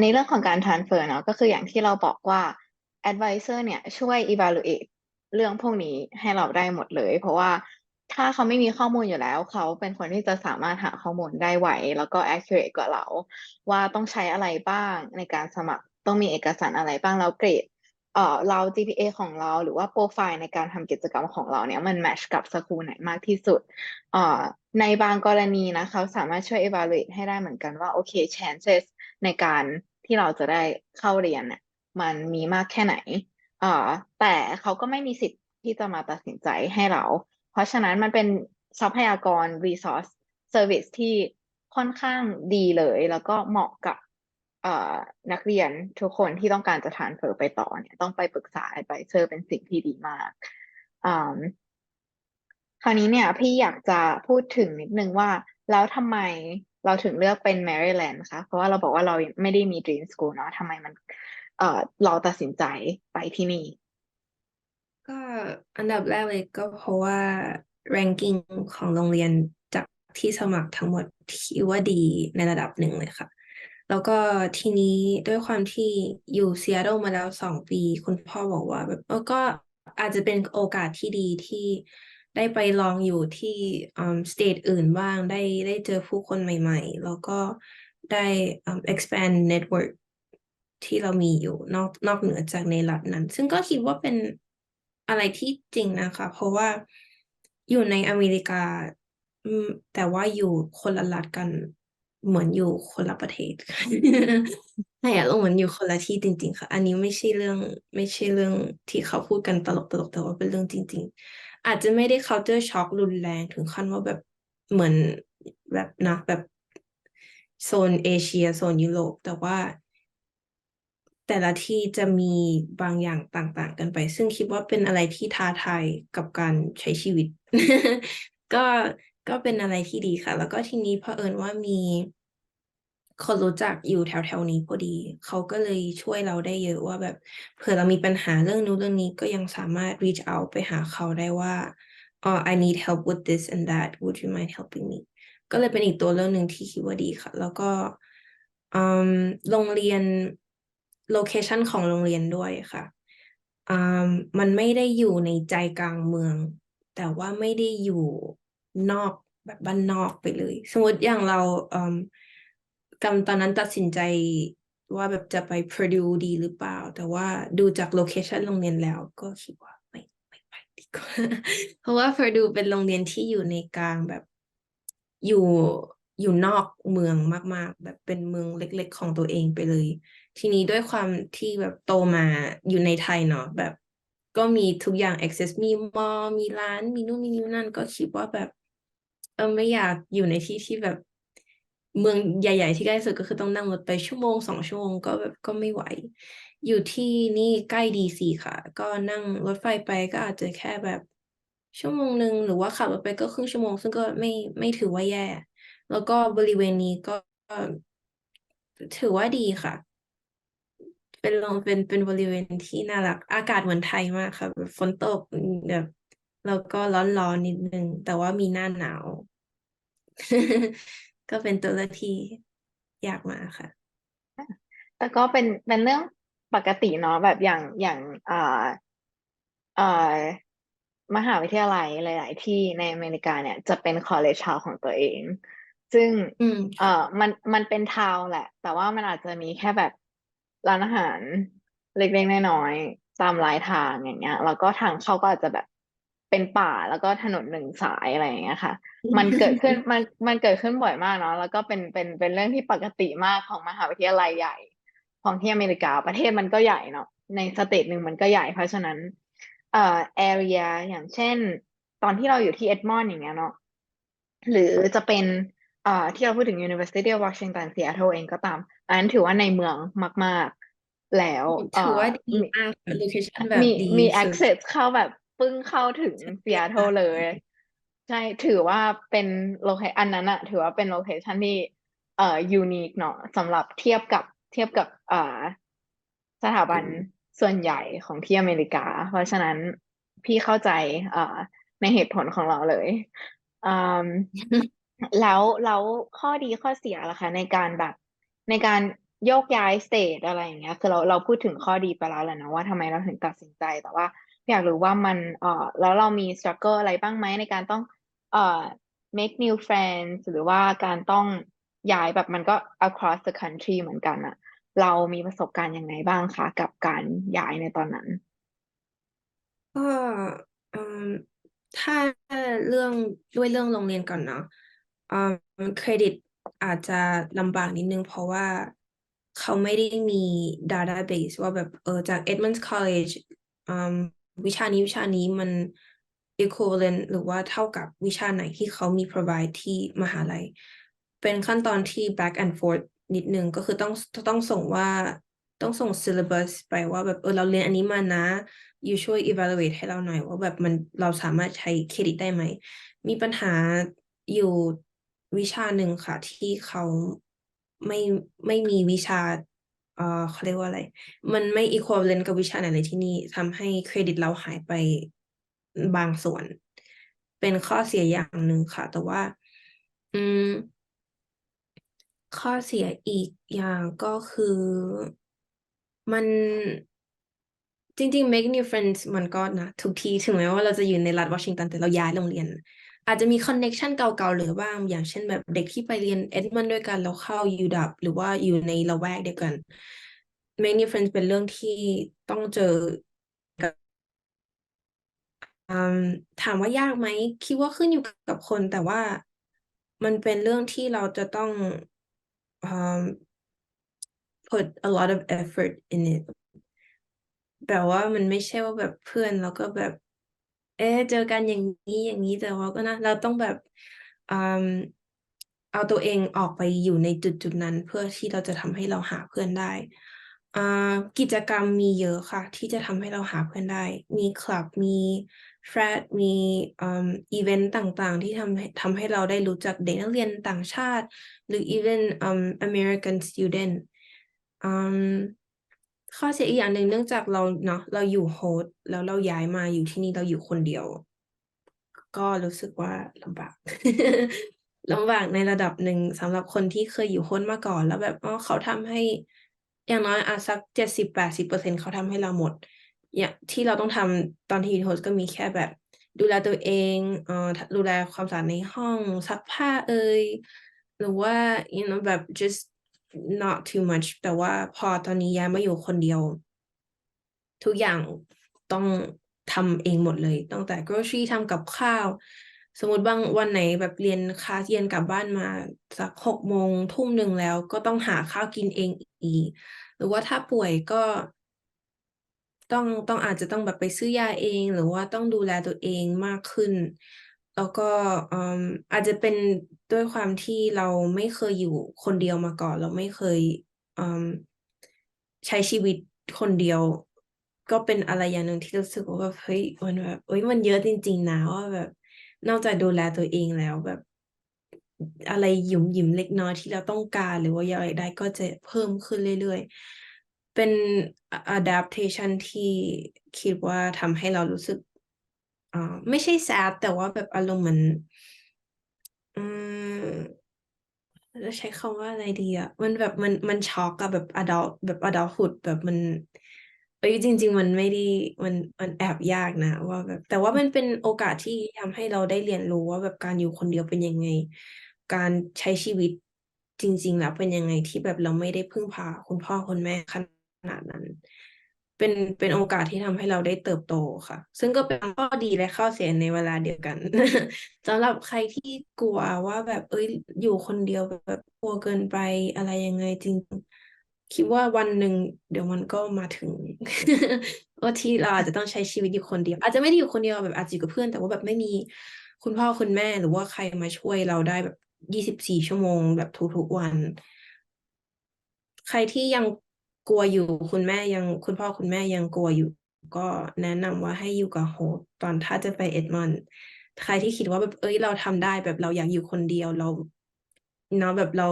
ในเรื่องของการ transfer เนาะก็คืออย่างที่เราบอกว่า advisor เนี่ยช่วย evaluate เรื่องพวกนี้ให้เราได้หมดเลย เพราะว่าถ้าเขาไม่มีข้อมูลอยู่แล้ว เขาเป็นคนที่จะสามารถหาข้อมูลได้ไวแล้วก็ accurate กว่าเรา ว่าต้องใช้อะไรบ้างในการสมัครต้องมีเอกสารอะไรบ้างแล้วเกรด เอ่อเรา GPA ของเราหรือว่าโปรไฟล์ในการทำกิจกรรมของเราเนี่ยมัน match กับสคูลไหนมากที่สุดเอ่อในบางกรณีนะเขาสามารถช่วย evaluate ให้ได้เหมือนกันว่า โอเค chances ในการที่เราจะได้เข้าเรียนเนี่ยมันมีมากแค่ไหนเอ่อแต่เขาก็ไม่มีสิทธิ์ที่จะมาตัดสินใจให้เรา เพราะฉะนั้นมันเป็นทรัพยากร resource service ที่ค่อนข้างดีเลย แล้วก็เหมาะกับ นักเรียนทุกคนที่ต้องการจะ transfer ไปต่อเนี่ยต้องไปปรึกษา advisor เป็นสิ่งที่ดีมากคราวนี้เนี่ยพี่อยากจะพูดถึงนิดนึงว่า แล้วทำไมเราถึงเลือกเป็น Maryland คะเพราะว่าเราบอกว่าเราไม่ได้มี Dream School เนาะทำไมมันเอ่อเราตัดสินใจไปที่นี่ ก็อันดับแรกเลยก็เพราะว่า ranking ของโรงเรียนจากที่สมัครทั้งหมดที่ว่าดีในระดับหนึ่งเลยค่ะ แล้วก็ทีนี้ด้วยความที่อยู่ซีแอตเทิลมาแล้วสองปี คุณพ่อบอกว่าแบบเออก็อาจจะเป็นโอกาสที่ดีที่ได้ไปลองอยู่ที่อืมสเตทอื่นบ้างได้ได้เจอผู้คนใหม่ ๆ แล้วก็ได้อืม expand network ที่เรามีอยู่นอกนอกเหนือจากในรัฐนั้น ซึ่งก็คิดว่าเป็นอะไรที่จริงนะคะ เพราะว่าอยู่ในอเมริกาอืมแต่ว่าอยู่คนละรัฐกัน เหมือนอยู่คนละประเทศใช่อะเหมือนอยู่คนละที่จริง ๆ ค่ะ อันนี้ไม่ใช่เรื่องไม่ใช่เรื่องที่เขาพูดกันตลกๆแต่ว่าเป็นเรื่องจริง ๆ อาจจะไม่ได้ culture shock รุนแรงถึงขั้นว่าแบบเหมือนแบบนะแบบโซนเอเชียโซนยุโรปแต่ว่า แต่ละที่จะมีบางอย่างต่างๆ กันไป ซึ่งคิดว่าเป็นอะไรที่ท้าทายกับการใช้ชีวิต ก็ ก็เป็นอะไรที่ดีค่ะ แล้วก็ทีนี้เผอิญว่ามีคนรู้จักอยู่แถวๆนี้พอดี เขาก็เลยช่วยเราได้เยอะว่าแบบเผื่อเรามีปัญหาเรื่องนู้นเรื่องนี้ก็ยังสามารถ reach out ไปหาเขาได้ว่าอ๋อ I need help with this and that would you mind helping me ก็เลยเป็นอีกตัวเรื่องหนึ่งที่คิดว่าดีค่ะ แล้วก็อืมโรงเรียนโลเคชันของโรงเรียนด้วยค่ะอ่ามันไม่ได้อยู่ในใจกลางเมือง แต่ว่าไม่ได้อยู่ นอกแบบบ้านนอกไปเลย สมมติอย่างเราอืมกำตอนนั้นตัดสินใจว่าแบบจะไป Purdue ดีหรือเปล่า แต่ว่าดูจากโลเคชันโรงเรียนแล้วก็คิดว่าไม่ไม่ไปดีกว่าเพราะว่า Purdue เป็นโรงเรียนที่อยู่ในกลางแบบอยู่อยู่นอกเมืองมาก ๆ แบบเป็นเมืองเล็ก ๆ ของตัวเองไปเลย ทีนี้ด้วยความที่แบบโตมาอยู่ในไทยเนาะแบบก็มีทุกอย่าง access มีมอ มีร้าน มีนู่นมีนี่นั่นก็คิดว่าแบบ เออไม่อยากอยู่ในที่ที่แบบเมืองใหญ่ ๆ ที่ใกล้สุดก็คือต้องนั่งรถไปชั่วโมงสองชั่วโมงก็แบบก็ไม่ไหว อยู่ที่นี่ใกล้ดีซีค่ะ ก็นั่งรถไฟไปก็อาจจะแค่แบบชั่วโมงหนึ่งหรือว่าขับรถไปก็ครึ่งชั่วโมง ซึ่งก็ไม่ไม่ถือว่าแย่ แล้วก็บริเวณนี้ก็ถือว่าดีค่ะ เป็นโรงเป็นเป็นบริเวณที่น่ารัก อากาศเหมือนไทยมากค่ะแบบฝนตกแบบ แล้วก็ร้อนๆนิดนึง แต่ว่ามีหน้าหนาว ก็เป็นตัวเลือกที่อยากมาค่ะ แต่ก็เป็นเป็นเรื่องปกติเนาะแบบอย่างอย่างอ่าอ่ามหาวิทยาลัยหลาย ๆ ที่ในอเมริกาเนี่ยจะเป็น college town ของตัวเอง ซึ่งอืมเอ่อมันมันเป็นทาวน์แหละ แต่ว่ามันอาจจะมีแค่แบบร้านอาหารเล็กๆน้อยๆตามรายทางอย่างเงี้ยแล้วก็ทางเข้าก็อาจจะแบบ เป็นป่าแล้วก็ถนนหนึ่งสายอะไรอย่างเงี้ยค่ะ มันเกิดขึ้นมันมันเกิดขึ้นบ่อยมากเนาะแล้วก็เป็นเป็นเป็นเรื่องที่ปกติมากของมหาวิทยาลัยใหญ่ ของที่อเมริกาประเทศมันก็ใหญ่เนาะในสเตทหนึ่งมันก็ใหญ่เพราะฉะนั้นเอ่อ area อย่างเช่น ตอนที่เราอยู่ที่เอ็ดมอนด์อย่างเงี้ยเนาะหรือจะเป็นเอ่อที่เราพูดถึง University of Washington Seattle เองก็ตาม อันนั้นถือว่าในเมืองมาก ๆแล้วเอ่ถืออว่าดีมีมากค่ะ location แบบมีดีมีสุด access เข้าแบบ ปึ้งเข้าถึง Seattle เลย ใช่ถือว่าเป็นโลเคอันนั้นอะถือว่าเป็นโลเคชันที่เอ่อยูนิคเนาะสำหรับเทียบกับเทียบกับเอ่อสถาบันส่วนใหญ่ของที่อเมริกา เพราะฉะนั้นพี่เข้าใจเอ่อในเหตุผลของเราเลยอืมแล้วแล้วข้อดีข้อเสียล่ะคะ ในการแบบ ในการโยกย้ายสเตทอะไรอย่างเงี้ย คือเราเราพูดถึงข้อดีไปแล้วแหละนะว่าทำไมเราถึงตัดสินใจแต่ว่า อยากรู้ว่ามันเอ่อแล้วเรามี struggle อะไรบ้างไหมในการต้องเอ่อ make new friends หรือว่าการต้องย้ายแบบมันก็ across the country เหมือนกันอะเรามีประสบการณ์ยังไงบ้างคะ กับการย้ายในตอนนั้น ก็เอ่มถ้าเรื่องด้วยเรื่องโรงเรียนก่อนเนาะเอ่มเครดิตอาจจะลำบากนิดนึง เพราะว่าเขาไม่ได้มี database ว่าแบบเออจาก Edmonds College อืม วิชานี้วิชานี้มัน equivalent หรือว่าเท่ากับวิชาไหนที่เขามี provide ที่มหาลัย เป็นขั้นตอนที่ back and forth นิดนึงก็คือต้องต้องส่งว่าต้องส่ง syllabus ไปว่าแบบเออเราเรียนอันนี้มานะ you ช่วย evaluate ให้เราหน่อย ว่าแบบมันเราสามารถใช้เครดิตได้ไหม มีปัญหาอยู่วิชาหนึ่งค่ะ ที่เขาไม่ไม่มีวิชา เอ่อเขาเรียกว่าอะไร มันไม่ equivalent กับวิชาไหนเลยที่นี่ทำให้เครดิตเราหายไปบางส่วน เป็นข้อเสียอย่างหนึ่งค่ะ แต่ว่า อืม ข้อเสียอีกอย่างก็คือมันจริงๆ make new friends มันก็นะทุกทีถึงแม้ว่าเราจะอยู่ในรัฐวอชิงตันแต่เราย้ายโรงเรียน อาจจะมีคอนเน็ชันเก่าๆเหลือบ้าง อย่างเช่นแบบเด็กที่ไปเรียนเอ็ดมันด้วยกันแล้วเข้ายูดับหรือว่าอยู่ในละแวกเดียวกัน make new friends เป็นเรื่องที่ต้องเจอกับถามว่ายากไหมคิดว่าขึ้นอยู่กับคนแต่ว่ามันเป็นเรื่องที่เราจะต้องอืม put a lot of effort in it แบบว่ามันไม่ใช่ว่าแบบเพื่อนแล้วก็แบบ เอ๊ะเจอกันอย่างนี้อย่างนี้แต่ว่าก็นะ เราต้องแบบอืมเอาตัวเองออกไปอยู่ในจุดจุดนั้น เพื่อที่เราจะทำให้เราหาเพื่อนได้อ่ากิจกรรมมีเยอะค่ะ ที่จะทำให้เราหาเพื่อนได้ มีคลับมีแฟรดมีอืมอีเวนต์ต่างๆ ที่ทำให้ทำให้เราได้รู้จักเด็กนักเรียนต่างชาติ หรือ even อืม American student อืม ข้อเสียอีกอย่างหนึ่งเนื่องจากเราเนาะเราอยู่โฮสต์แล้วเราย้ายมาอยู่ที่นี่เราอยู่คนเดียว ก็รู้สึกว่าลำบากลำบากในระดับหนึ่งสำหรับคนที่เคยอยู่โฮสต์มาก่อน แล้วแบบอ๋อเขาทำให้ อย่างน้อยอะสักเจ็ดสิบแปดสิบเปอร์เซ็นต์เขาทำให้เราหมดอย่างที่เราต้องทำตอนที่อยู่โฮสต์ก็มีแค่แบบ ดูแลตัวเองเอ่อดูแลความสะอาดในห้องซักผ้าเอ่ยหรือว่า you know แบบ just not too much แต่ว่าพอตอนนี้ย้ายมาอยู่คนเดียว ทุกอย่างต้องทำเองหมดเลย ตั้งแต่ grocery ทำกับข้าว สมมติบางวันไหนแบบเรียนคลาสเย็นกลับบ้านมาสักหกโมงทุ่มหนึ่งแล้วก็ต้องหาข้าวกินเองอีก หรือว่าถ้าป่วยก็ต้องต้องอาจจะต้องแบบไปซื้อยาเอง หรือว่าต้องดูแลตัวเองมากขึ้น แล้วก็อืมอาจจะเป็น ด้วยความที่เราไม่เคยอยู่คนเดียวมาก่อน เราไม่เคยใช้ชีวิตคนเดียว ก็เป็นอะไรอย่างหนึ่งที่รู้สึกว่าแบบเฮ้ยมันแบบเอ้ยมันเยอะจริง ๆ นะว่าแบบ นอกจากดูแลตัวเองแล้วแบบ อะไรหยุมหยิมเล็กน้อยที่เราต้องการ หรือว่าอยากได้ก็จะเพิ่มขึ้นเรื่อยๆ เป็น adaptation ที่คิดว่าทำให้เรารู้สึกอ่าไม่ใช่ sad แต่ว่าแบบอารมณ์เหมือน อืม จะใช้คำว่าอะไรดีอะมันแบบมันมันช็อกอะแบบ adult แบบ adulthood แบบมัน เอ้ยจริง ๆ มันไม่ได้มันมันแอบยากนะว่าแบบ แต่ว่ามันเป็นโอกาสที่ทำให้เราได้เรียนรู้ว่าแบบการอยู่คนเดียวเป็นยังไง การใช้ชีวิตจริง ๆ แล้วเป็นยังไงที่แบบเราไม่ได้พึ่งพาคุณพ่อคุณแม่ขนาดนั้น เป็นเป็นโอกาสที่ทำให้เราได้เติบโตค่ะ ซึ่งก็เป็นข้อดีและข้อเสียในเวลาเดียวกันสำหรับใครที่กลัวว่าแบบเอ้ยอยู่คนเดียวแบบกลัวเกินไปอะไรยังไงจริง คิดว่าวันหนึ่งเดี๋ยวมันก็มาถึงว่าที่เราอาจจะต้องใช้ชีวิตอยู่คนเดียว อาจจะไม่ได้อยู่คนเดียวแบบอาจจะอยู่กับเพื่อน แต่ว่าแบบไม่มีคุณพ่อคุณแม่หรือว่าใครมาช่วยเราได้แบบยี่สิบสี่ชั่วโมงแบบทุกๆวัน ใครที่ยัง กลัวอยู่คุณแม่ยังคุณพ่อคุณแม่ยังกลัวอยู่ ก็แนะนำว่าให้อยู่กับโฮตอนถ้าจะไปเอ็ดมอนด์ใครที่คิดว่าแบบเอ้ยเราทำได้แบบเราอยากอยู่คนเดียวเราเนาะแบบเรา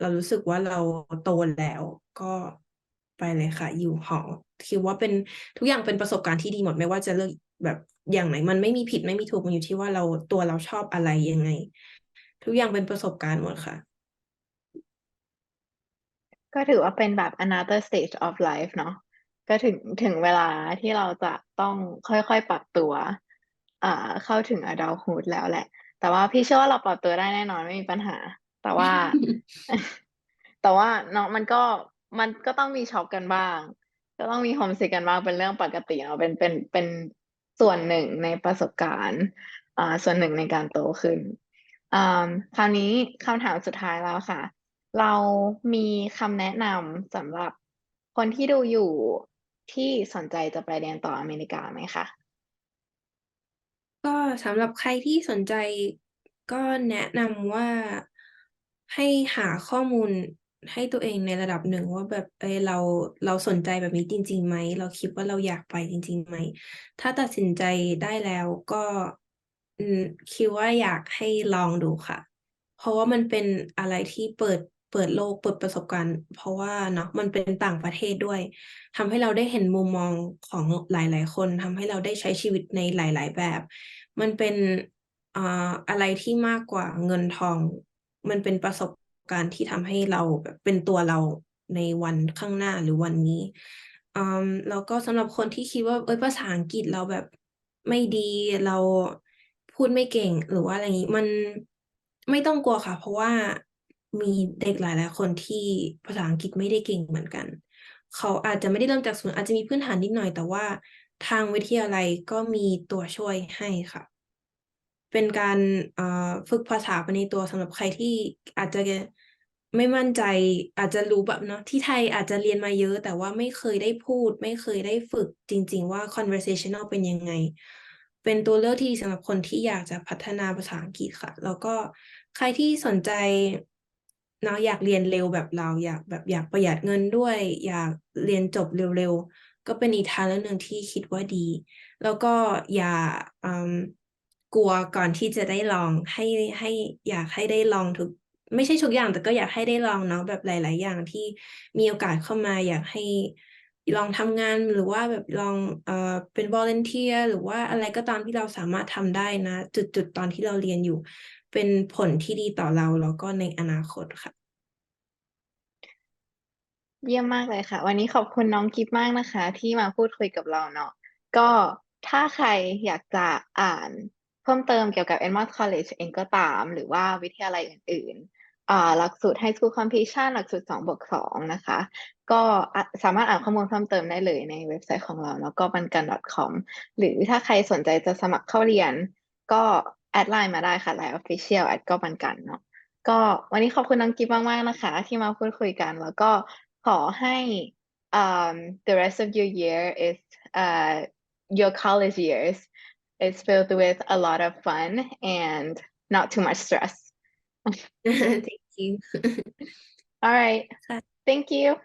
เรารู้สึกว่าเราโตแล้ว ก็ไปเลยค่ะ อยู่หอคิดว่าเป็นทุกอย่างเป็นประสบการณ์ที่ดีหมดไม่ว่าจะเลือกแบบอย่างไหน มันไม่มีผิดไม่มีถูกมันอยู่ที่ว่าเราตัวเราชอบอะไรยังไง ทุกอย่างเป็นประสบการณ์หมดค่ะ ก็ถือว่าเป็นแบบ another stage of life เนาะก็ถึงถึงเวลาที่เราจะต้องค่อยๆปรับตัว อ่า เข้าถึง adulthood แล้วแหละ แต่ว่าพี่เชื่อว่าเราปรับตัวได้แน่นอนไม่มีปัญหา แต่ว่า แต่ว่าเนาะมันก็มันก็ต้องมีช็อกกันบ้าง ก็ต้องมีโฮมซิกกันบ้างเป็นเรื่องปกติเนาะเป็นเป็นเป็นส่วนหนึ่งในประสบการณ์อ่าส่วนหนึ่งในการโตขึ้นอ่าคราวนี้คำถามสุดท้ายแล้วค่ะ เรามีคำแนะนำสำหรับคนที่ดูอยู่ที่สนใจจะไปเรียนต่ออเมริกาไหมคะ ก็สำหรับใครที่สนใจ ก็แนะนำว่า ให้หาข้อมูลให้ตัวเองในระดับหนึ่งว่าแบบ เออเรา เราสนใจแบบนี้จริง ๆ ไหม เราคิดว่าเราอยากไปจริง ๆ ไหม ถ้าตัดสินใจได้แล้วก็ อืม คิดว่าอยากให้ลองดูค่ะ เพราะว่ามันเป็นอะไรที่เปิด เปิดโลกเปิดประสบการณ์ เพราะว่าเนาะมันเป็นต่างประเทศด้วยทำให้เราได้เห็นมุมมองของหลาย ๆ คนทำให้เราได้ใช้ชีวิตในหลาย ๆ แบบ มันเป็นอ่าอะไรที่มากกว่าเงินทอง มันเป็นประสบการณ์ที่ทำให้เราแบบเป็นตัวเราในวันข้างหน้าหรือวันนี้อืมแล้วก็สำหรับคนที่คิดว่าเอ้ยภาษาอังกฤษเราแบบไม่ดีเราพูดไม่เก่งหรือว่าอะไรอย่างนี้มันไม่ต้องกลัวค่ะ เพราะว่า มีเด็กหลายๆคนที่ภาษาอังกฤษไม่ได้เก่งเหมือนกัน เขาอาจจะไม่ได้เริ่มจากศูนย์อาจจะมีพื้นฐานนิดหน่อย แต่ว่าทางวิทยาลัยก็มีตัวช่วยให้ค่ะ เป็นการฝึกภาษาไปในตัวสำหรับใครที่อาจจะไม่มั่นใจอาจจะรู้แบบเนาะที่ไทยอาจจะเรียนมาเยอะ แต่ว่าไม่เคยได้พูด ไม่เคยได้ฝึกจริง ๆ ว่า conversational เป็นยังไง เป็นตัวเลือกที่ดีสำหรับคนที่อยากจะพัฒนาภาษาอังกฤษค่ะ แล้วก็ใครที่สนใจ นาะอยากเรียนเร็วแบบเราอยากแบบอยากประหยัดเงินด้วย อยากเรียนจบเร็วๆ ก็เป็นอีกทางเลือกหนึ่งที่คิดว่าดี แล้วก็อย่ากลัวก่อนที่จะได้ลองให้ให้อยากให้ได้ลองทุกไม่ใช่ทุกอย่างแต่ก็อยากให้ได้ลองเนาะแบบหลาย ๆ อย่างที่มีโอกาสเข้ามาอยากให้ลองทำงานหรือว่าแบบลองเอ่อเป็น volunteer หรือว่าอะไรก็ตามที่เราสามารถทำได้นะ จุดๆตอนที่เราเรียนอยู่ เป็นผลที่ดีต่อเราแล้วก็ในอนาคตค่ะ เยี่ยมมากเลยค่ะ วันนี้ขอบคุณน้องกิฟมากนะคะ ที่มาพูดคุยกับเราเนาะก็ถ้าใครอยากจะอ่านเพิ่มเติมเกี่ยวกับ Edmond College เองก็ตาม หรือว่าวิทยาลัยอื่นๆอ่าหลักสูตร High School Completion หลักสูตร2บวก2นะคะ ก็สามารถอ่านข้อมูลเพิ่มเติมได้เลยในเว็บไซต์ของเรา แล้วก็บันกัน .com หรือถ้าใครสนใจจะสมัครเข้าเรียน ก็ แอดไลน์มาได้ค่ะ Line Official แอดก็บันกันเนาะก็วันนี้ขอบคุณน้องกิฟมากๆนะคะ ที่มาพูดคุยกัน แล้วก็ขอให้ um the rest of your year is uh your college years is filled with a lot of fun and not too much stress. Thank you All right. Bye. Thank you.